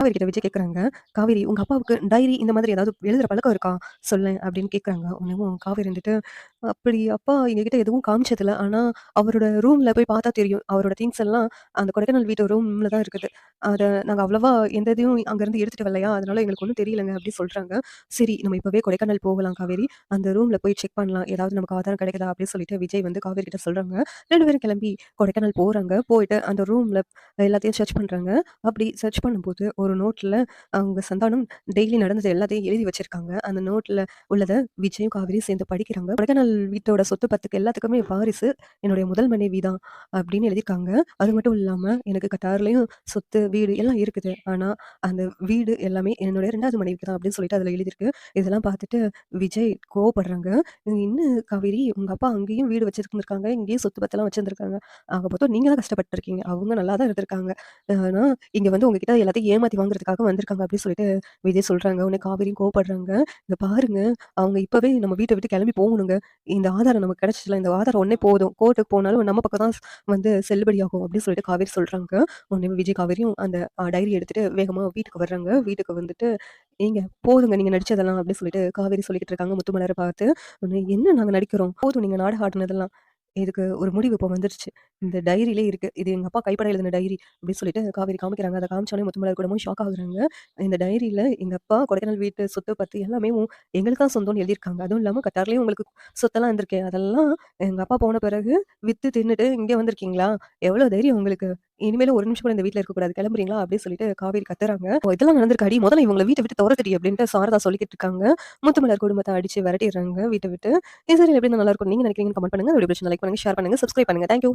காவேரி கிட்ட விஜய் கேட்குறாங்க காவேரி உங்க அப்பாவுக்கு டைரி இந்த மாதிரி ஏதாவது எழுதுற பழக்கம் இருக்கா? சொல்லேன் அப்படின்னு கேட்குறாங்க உடனேவும் காவேரி வந்துட்டு அப்படி அப்பா எங்ககிட்ட எதுவும் காமிச்சதில்ல. ஆனா அவரோட ரூம்ல போய் பார்த்தா தெரியும். அவரோட திங்ஸ் எல்லாம் அந்த கொடைக்கானல் வீட்டு ரூம்ல தான் இருக்குது. அதை நாங்கள் அவ்வளோவா எந்த இதையும் அங்கேருந்து எடுத்துட்டு வரலையா? அதனால எங்களுக்கு ஒன்றும் தெரியலங்க அப்படி சொல்கிறாங்க சரி நம்ம இப்போவே கொடைக்கானல் போகலாம் காவேரி. அந்த ரூமில் போய் செக் பண்ணலாம். ஏதாவது நமக்கு ஆதாரம் கிடைக்குதா அப்படின்னு சொல்லிட்டு விஜய் வந்து காவேரி கிட்ட சொல்கிறாங்க ரெண்டு பேரும் கிளம்பி கொடைக்கானல் போகிறாங்க போயிட்டு அந்த ரூமில் எல்லாத்தையும் சர்ச் பண்ணுறாங்க அப்படி சர்ச் பண்ணும்போது ஒரு நோட்டில் அவங்க சந்தானம் டெய்லி நடந்தது எல்லாத்தையும் எழுதி வச்சிருக்காங்க. அந்த நோட்டில் உள்ளதை விஜயும் காவேரியும் சேர்ந்து படிக்கிறாங்க. கொடைக்கானல் வீட்டோட சொத்து பத்துக்கு எல்லாத்துக்குமே வாரிசு. என்னுடைய முதல் மனைவி தான் அப்படின்னு எழுதியிருக்காங்க. அது மட்டும் இல்லாமல் எனக்கு கட்டார்லேயும் சொத்து வீடு எல்லாம் இருக்குது. ஆனா அந்த வீடு எல்லாமே என்னுடைய ரெண்டாவது மனைவிக்கு தான் அப்படின்னு சொல்லிட்டு அதுல எழுதியிருக்கு. இதெல்லாம் பார்த்துட்டு விஜய் கோவப்படுறாங்க. இன்னும் காவேரி உங்க அப்பா அங்கேயும் வீடு வச்சிருந்துருக்காங்க. இங்கேயும் சொத்து பத்தெல்லாம் வச்சிருந்திருக்காங்க. ஆக பார்த்தோம் நீங்க தான் கஷ்டப்பட்டிருக்கீங்க. அவங்க நல்லா தான் இருந்திருக்காங்க. ஆனா இங்க வந்து உங்ககிட்ட எல்லாத்தையும் ஏமாத்தி வாங்குறதுக்காக வந்திருக்காங்க. அப்படின்னு சொல்லிட்டு விஜய் சொல்றாங்க. உடனே காவேரியும் கோவப்படுறாங்க. இங்க பாருங்க. அவங்க இப்பவே நம்ம வீட்டை விட்டு கிளம்பி போகணுங்க. இந்த ஆதாரம் நமக்கு கிடைச்சிடல இந்த ஆதாரம் ஒன்னே போதும். கோர்ட்டுக்கு போனாலும் நம்ம பக்கம் தான் வந்து செல்லுபடியாகும். அப்படின்னு சொல்லிட்டு காவேரி சொல்றாங்க. உடனே விஜய் காவேரியும் அந்த டைரி எடுத்துட்டு வேகமாக வீட்டுக்கு வர்றாங்க. வீட்டுக்கு வந்துட்டு ஏங்க போதுங்க நீங்கள் நடிச்சதெல்லாம் அப்படின்னு சொல்லிட்டு காவேரி சொல்லிக்கிட்டு இருக்காங்க முத்துமலரை பார்த்து. உடனே என்ன நாங்கள் நடிக்கிறோம்? போதும் நீங்கள் நாடகம் ஆடினதெல்லாம். இதுக்கு ஒரு முடிவு இப்போ வந்துருச்சு. இந்த டைரியிலே இருக்கு. இது எங்க அப்பா கைப்பட எழுதின டைரி அப்படின்னு சொல்லிட்டு காவேரி காமிக்கிறாங்க. அதை காமிச்சோடனே முத்துமலர் கூடமும் ஷாக் ஆகுறாங்க. இந்த டைரியில எங்க அப்பா கொடைக்கானல் வீட்டு சொத்து பத்தி எல்லாமே எங்களுக்கு தான் சொந்தம்னு எழுதியிருக்காங்க. அதுவும் இல்லாம கட்டார்லயும் உங்களுக்கு சொத்தெல்லாம் இருந்திருக்கேன் அதெல்லாம் எங்க அப்பா போன பிறகு வித்து தின்னுட்டு இங்கே வந்திருக்கீங்களா? எவ்வளவு தைரியம் உங்களுக்கு? இனிமேல ஒரு நிமிஷம் கூட இந்த வீட்ல இருக்கக்கூடாது. கிளம்புறீங்களா? அப்படின்னு சொல்லிட்டு காவேரி கத்துறாங்க. இதெல்லாம் நடந்திருக்காடி முதல்ல இவங்களை வீட்டை விட்டு துரத்துடி அப்படின்ட்டு சாரதா சொல்லிக்கிட்டு இருக்காங்க. முத்துமலர் குடும்பத்தை அடிச்சு விரட்டிடுறாங்க வீட்டை விட்டு. இது சரி எப்படி நல்லா இருக்கும்? நீங்க நினைக்கிறீங்க கமெண்ட் பண்ணுங்க. வீடியோ லைக் பண்ணுங்க ஷேர் பண்ணுங்க சப்ஸ்கிரைப் பண்ணுங்க. Thank you